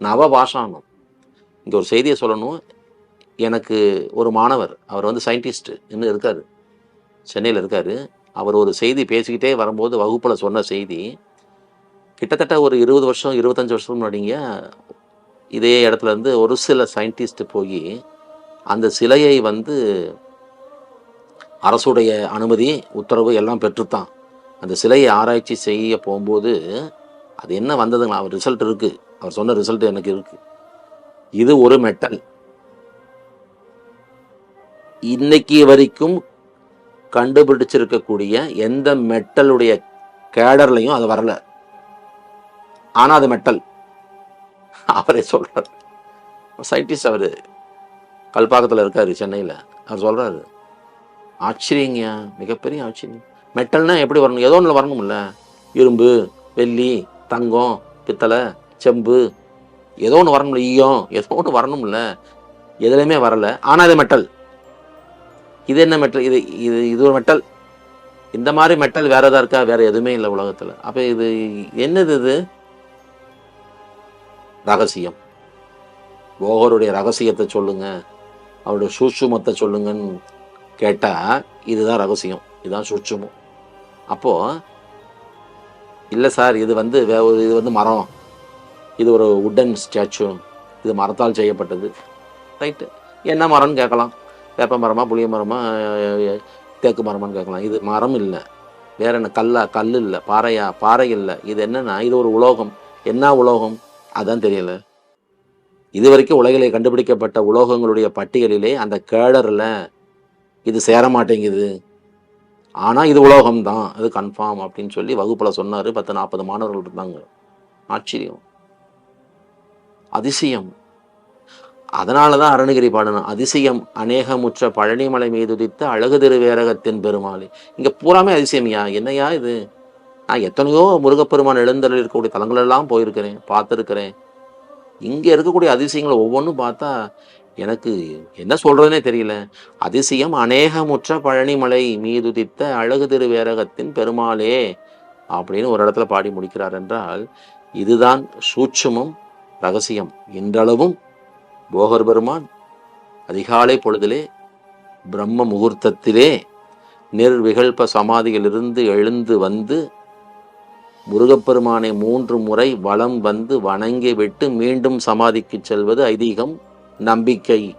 நவபாஷானம் இங்கே ஒரு செய்தியை சொல்லணும். எனக்கு ஒரு மாணவர் அவர் வந்து சயின்டிஸ்ட்டு இன்னும் இருக்கார். சென்னையில் இருக்கார். அவர் ஒரு செய்தி பேசிக்கிட்டே வரும்போது வகுப்பில் சொன்ன செய்தி கிட்டத்தட்ட ஒரு இருபது வருஷம் இருபத்தஞ்சி வருஷம் முன்னாடிங்க இதே இடத்துல இருந்து ஒரு சில சயின்டிஸ்ட்டு போய் அந்த சிலையை வந்து அரசுடைய அனுமதி உத்தரவு எல்லாம் பெற்றுத்தான். அந்த சிலையை ஆராய்ச்சி செய்ய போகும்போது அது என்ன வந்ததுங்களா? அவர் ரிசல்ட் இருக்குது அவர் சொன்ன ரிசல்ட் எனக்கு இருக்கு. இது ஒரு மெட்டல். இன்னைக்கு வரைக்கும் கண்டுபிடிச்சிருக்கக்கூடிய எந்த மெட்டலுடைய கேடர்லையும் அது வரல. ஆனா அது மெட்டல். அவரே சொல்கிறார் சயின்டிஸ்ட் அவரு கல்பாக்கத்தில் இருக்காரு சென்னையில். அவர் சொல்கிறாரு ஆச்சரியங்கய்யா மிகப்பெரிய ஆச்சரியம். மெட்டல்னால் எப்படி வரணும்? ஏதோ ஒன்றில் வரணும்ல. இரும்பு வெள்ளி தங்கம் பித்தளை செம்பு. ஏதோ ஒன்று வரணும்ல ஈயம். ஏதோ ஒன்று வரணும்ல. எதுலையுமே வரல. ஆனால் இது மெட்டல் இது என்ன மெட்டல் இது இது இது ஒரு மெட்டல் இந்த மாதிரி மெட்டல் வேறு ஏதாவது இருக்கா? வேறு எதுவுமே இல்லை உலகத்தில். அப்போ இது என்னது இது? ரகசியம். போகருடைய ரகசியத்தை சொல்லுங்கள் அவருடைய சூட்சுமத்தை சொல்லுங்கன்னு கேட்டால் இதுதான் ரகசியம். இதுதான் சூட்சுமம். அப்போது இல்லை சார் இது வந்து வே ஒரு இது வந்து மரம். இது ஒரு உட்டன் ஸ்டாச்சு இது மரத்தால் செய்யப்பட்டது. ரைட்டு என்ன மரம்னு கேட்கலாம். வேப்ப மரமா புளிய மரமா தேக்கு மரமான்னு கேட்கலாம். இது மரம் இல்லை. வேற என்ன கல்லா கல் இல்லை. பாறையா பாறை இல்லை. இது என்னன்னா இது ஒரு உலோகம். என்ன உலோகம்? அதான் தெரியல. இது வரைக்கும் உலகிலே கண்டுபிடிக்கப்பட்ட உலோகங்களுடைய பட்டியலிலே அந்த கேடரில் இது சேர மாட்டேங்குது. ஆனால் இது உலோகம் தான் அது கன்ஃபார்ம் அப்படின்னு சொல்லி வகுப்பில் சொன்னார். பத்து நாற்பது மாணவர்கள் இருந்தாங்க. ஆச்சரியம். அதிசயம். அதனால தான் அருணகிரி பாடணும். அதிசயம் அநேகமுற்ற பழனிமலை மீதுதித்த அழகு திருவேரகத்தின் பெருமாளே. இங்கே பூராமே அதிசயம்யா. என்னையா இது? நான் எத்தனையோ முருகப்பெருமான் எழுந்தருள் இருக்கக்கூடிய தலங்களெல்லாம் போயிருக்கிறேன் பார்த்துருக்கிறேன். இங்கே இருக்கக்கூடிய அதிசயங்களை ஒவ்வொன்றும் பார்த்தா எனக்கு என்ன சொல்கிறதுனே தெரியல. அதிசயம் அநேகமுற்ற பழனிமலை மீதுதித்த அழகு திருவேரகத்தின் பெருமாளே அப்படின்னு ஒரு இடத்துல பாடி முடிக்கிறார் என்றால் இதுதான் சூட்சுமம் ரகசியம். இன்றளவும் போகர் பெருமான் அதிகாலை பொழுதிலே பிரம்ம முகூர்த்தத்திலே நிர்விகல்ப சமாதியிலிருந்து எழுந்து வந்து முருகப்பெருமானை மூன்று முறை வலம் வந்து வணங்கி விட்டு மீண்டும் சமாதிக்கு செல்வது ஐதீகம் நம்பிக்கை.